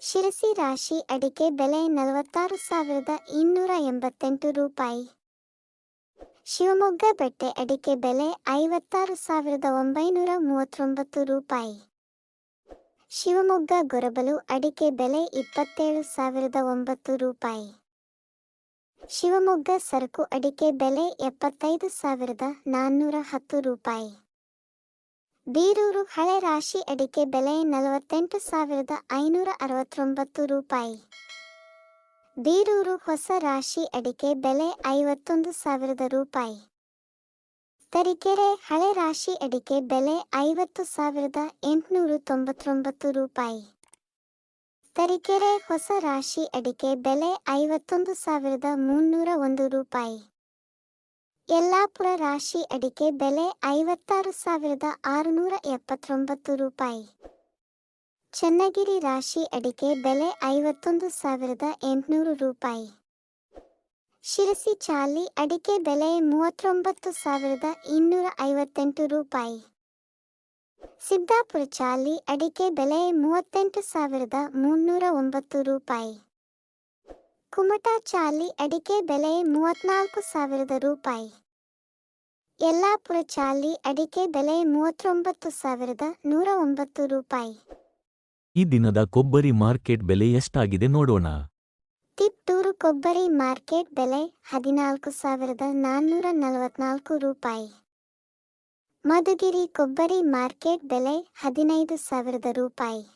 ಶಿರಸಿ ರಾಶಿ ಅಡಿಕೆ ಬೆಲೆ ನಲವತ್ತಾರು ಸಾವಿರದ ಇನ್ನೂರ ಎಂಬತ್ತೆಂಟು ರೂಪಾಯಿ. ಶಿವಮೊಗ್ಗ ಬೆಟ್ಟೆ ಅಡಿಕೆ ಬೆಲೆ ಐವತ್ತಾರು ಸಾವಿರದ ಒಂಬೈನೂರ ಮೂವತ್ತೊಂಬತ್ತು ರೂಪಾಯಿ. ಶಿವಮೊಗ್ಗ ಗೊರಬಲು ಅಡಿಕೆ ಬೆಲೆ ಇಪ್ಪತ್ತೇಳು ಸಾವಿರದ ಒಂಬತ್ತು ರೂಪಾಯಿ. ಶಿವಮೊಗ್ಗ ಸರಕು ಅಡಿಕೆ ಬೆಲೆ ಎಪ್ಪತ್ತೈದು ಸಾವಿರದ ನಾನ್ನೂರ ಹತ್ತು ರೂಪಾಯಿ. ಬೀರೂರು ಹಳೆ ರಾಶಿ ಅಡಿಕೆ ಬೆಲೆ ನಲವತ್ತೆಂಟು ಸಾವಿರದ ಐನೂರ ಅರವತ್ತೊಂಬತ್ತು ರೂಪಾಯಿ. ಬೀರೂರು ಹೊಸ ರಾಶಿ ಅಡಿಕೆ ಬೆಲೆ ಐವತ್ತೊಂದು ಸಾವಿರದ ರೂಪಾಯಿ. ತರೀಕೆರೆ ಹಳೆ ರಾಶಿ ಅಡಿಕೆ ಬೆಲೆ ಐವತ್ತು ಸಾವಿರದ ಎಂಟುನೂರು ತೊಂಬತ್ತೊಂಬತ್ತು ರೂಪಾಯಿ. ತರೀಕೆರೆ ಹೊಸ ರಾಶಿ ಅಡಿಕೆ ಬೆಲೆ ಐವತ್ತೊಂದು ಸಾವಿರದ ಮುನ್ನೂರ ಒಂದು ರೂಪಾಯಿ. ಯಲ್ಲಾಪುರ ರಾಶಿ ಅಡಿಕೆ ಬೆಲೆ ಐವತ್ತಾರು ಸಾವಿರದ ಆರುನೂರ ಎಪ್ಪತ್ತೊಂಬತ್ತು ರೂಪಾಯಿ. ಚನ್ನಗಿರಿ ರಾಶಿ ಅಡಿಕೆ ಬೆಲೆ ಐವತ್ತೊಂದು ಸಾವಿರದ ಎಂಟುನೂರು ರೂಪಾಯಿ. ಶಿರಸಿ ಚಾಲಿ ಅಡಿಕೆ ಬೆಲೆ ಮೂವತ್ತೊಂಬತ್ತು ಸಾವಿರದ ಇನ್ನೂರ ಐವತ್ತೆಂಟು ರೂಪಾಯಿ. ಸಿದ್ದಾಪುರ ಚಾಲಿ ಅಡಿಕೆ ಬೆಲೆ ಮೂವತ್ತೆಂಟು ಸಾವಿರದ ಮುನ್ನೂರ ಒಂಬತ್ತು ರೂಪಾಯಿ. ಕುಮಟಾ ಚಾಲಿ ಅಡಿಕೆ ಬೆಲೆ ಮೂವತ್ನಾಲ್ಕು ಸಾವಿರದ ರೂಪಾಯಿ. ಯಲ್ಲಾಪುರ ಚಾಲಿ ಅಡಿಕೆ ಬೆಲೆ ಮೂವತ್ತೊಂಬತ್ತು ಸಾವಿರದ ನೂರ ಒಂಬತ್ತು ರೂಪಾಯಿ. ಈ ದಿನದ ಕೊಬ್ಬರಿ ಮಾರ್ಕೆಟ್ ಬೆಲೆ ಎಷ್ಟಾಗಿದೆ ನೋಡೋಣ. ತಿಪ್ಟೂರು ಕೊಬ್ಬರಿ ಮಾರ್ಕೆಟ್ ಬೆಲೆ ಹದಿನಾಲ್ಕು ಸಾವಿರದ ನಾನ್ನೂರ ನಲವತ್ನಾಲ್ಕು ರೂಪಾಯಿ. ಮಧುಗಿರಿ ಕೊಬ್ಬರಿ ಮಾರ್ಕೆಟ್ ಬೆಲೆ ಹದಿನೈದು ಸಾವಿರದ ರೂಪಾಯಿ.